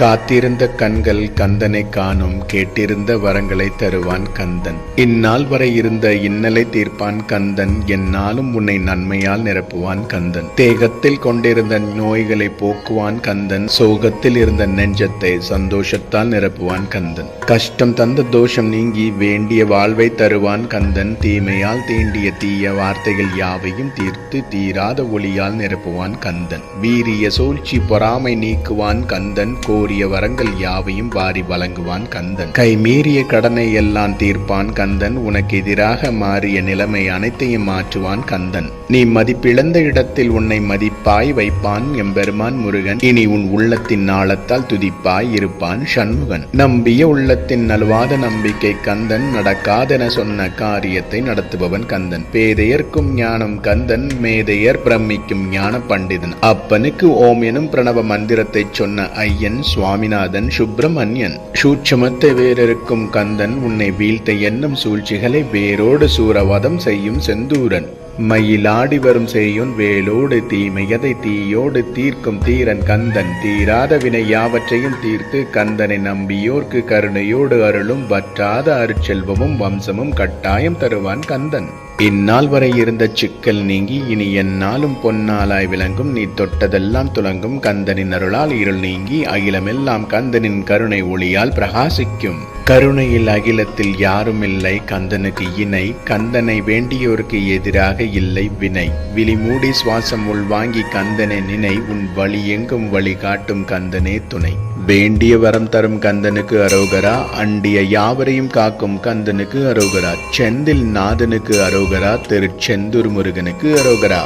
காத்திருந்த கண்கள் கந்தனை காணும் கேட்டிருந்த வரங்களை தருவான் கந்தன். இந்நாள் வரை இருந்த இன்னலை தீர்ப்பான் கந்தன் என்னாலும் உன்னை நன்மையால் நிரப்புவான் கந்தன். தேகத்தில் கொண்டிருந்த நோய்களை போக்குவான் கந்தன் சோகத்தில் இருந்த நெஞ்சத்தை சந்தோஷத்தால் நிரப்புவான் கந்தன். கஷ்டம் தந்த தோஷம் நீங்கி வேண்டிய வாழ்வை தருவான் கந்தன் தீமையால் தீண்டிய தீய வார்த்தைகள் யாவையும் தீர்த்து தீராத ஒளியால் நிரப்புவான் கந்தன். வீரிய சூழ்ச்சி பொறாமை நீக்குவான் கந்தன் கோரிய வரங்கள் யாவையும் வாரி வழங்குவான் கந்தன். கை மீறிய கடனை எல்லாம் தீர்ப்பான் கந்தன். உனக்கு எதிராக மாறிய நிலைமை அனைத்தையும் மாற்றுவான் கந்தன். நீ மதிப்பிழந்த இடத்தில் உன்னை மதிப்பாய் வைப்பான் எம்பெருமான் முருகன். இனி உன் உள்ளத்தின் நாளத்தால் துதிப்பாய் இருப்பான் சண்முகன். நம்பிய உள்ளத்தின் நல்வாத நம்பிக்கை கந்தன். நடக்காதென சொன்ன காரியத்தை நடத்துபவன் கந்தன். பேதையர்க்கும் ஞானம் கந்தன். மேதையர் பிரமிக்கும் ஞான பண்டிதன். அப்பனுக்கு ஓம் எனும் பிரணவ மந்திரத்தை சொன்ன ஐயன் சுவாமிநாதன் சுப்பிரமணியன். சூட்சமத்தை வேறிருக்கும் கந்தன் உன்னை வீழ்த்த எண்ணம் சூழ்ச்சிகளை வேரோடு சூரவதம் செய்யும் செந்தூரன். மயிலாடி வரும் செய்யும் வேலோடு தீமையதை தீயோடு தீர்க்கும் தீரன் கந்தன். தீராத வினை யாவற்றையும் தீர்த்து கந்தனை நம்பியோர்க்கு கருணையோடு அருளும் வற்றாத அருட்செல்வமும் வம்சமும் கட்டாயம் தருவான் கந்தன். இந்நாள் வரை இருந்த சிக்கல் நீங்கி இனி என்னாலும் பொன்னாலாய் விளங்கும். நீ தொட்டதெல்லாம் துலங்கும் கந்தனின் அருளால் இருள் நீங்கி அகிலமெல்லாம் கந்தனின் கருணை ஒளியால் பிரகாசிக்கும். கருணையில் அகிலத்தில் யாரும் இல்லை கந்தனுக்கு இணை கந்தனை வேண்டியோருக்கு எதிராக இல்லை வினை. விழி மூடி சுவாசம் உள்வாங்கி கந்தனை நினை உன் வழி எங்கும் வழி காட்டும் கந்தனே துணை. வேண்டிய வரம் தரும் கந்தனுக்கு அரோகரா அண்டிய யாவரையும் காக்கும் கந்தனுக்கு அரோகரா. செந்தில் நாதனுக்கு அரோகரா திருச்செந்தூர் முருகனுக்கு அரோகரா.